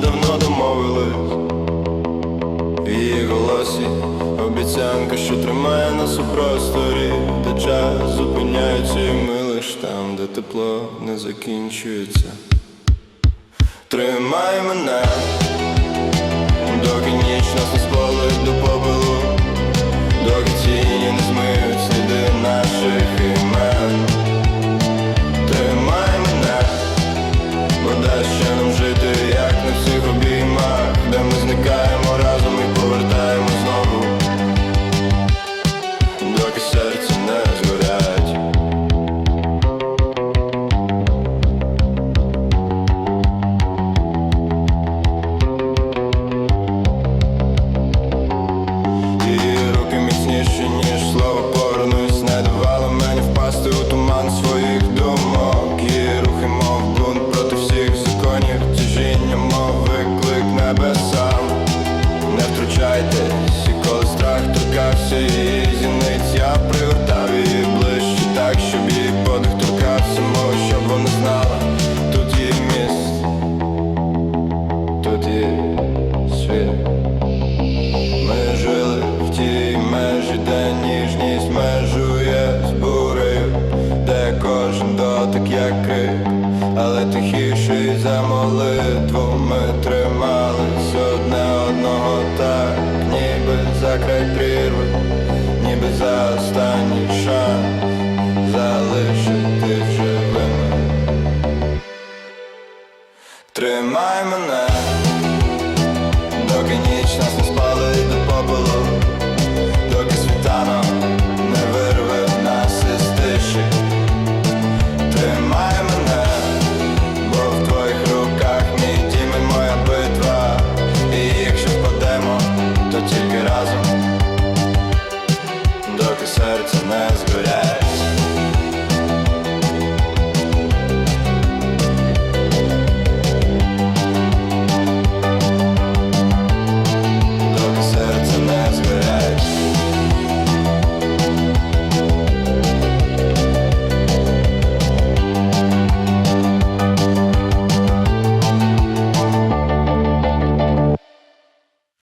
давно домовились її голосі обіцянка, що тримає нас у просторі, де час зупиняється, і ми лиш там, де тепло не закінчується. Тримай мене, доки ніч нас не спалить до попелу, доки тіні не змиють сліди наших імен. Тримай мене, дасть ще дотик але тихіше тихіший за молитву ми тримались одне одного так, ніби за край прірви, ніби за останній шанс залишити живими. Тримай мене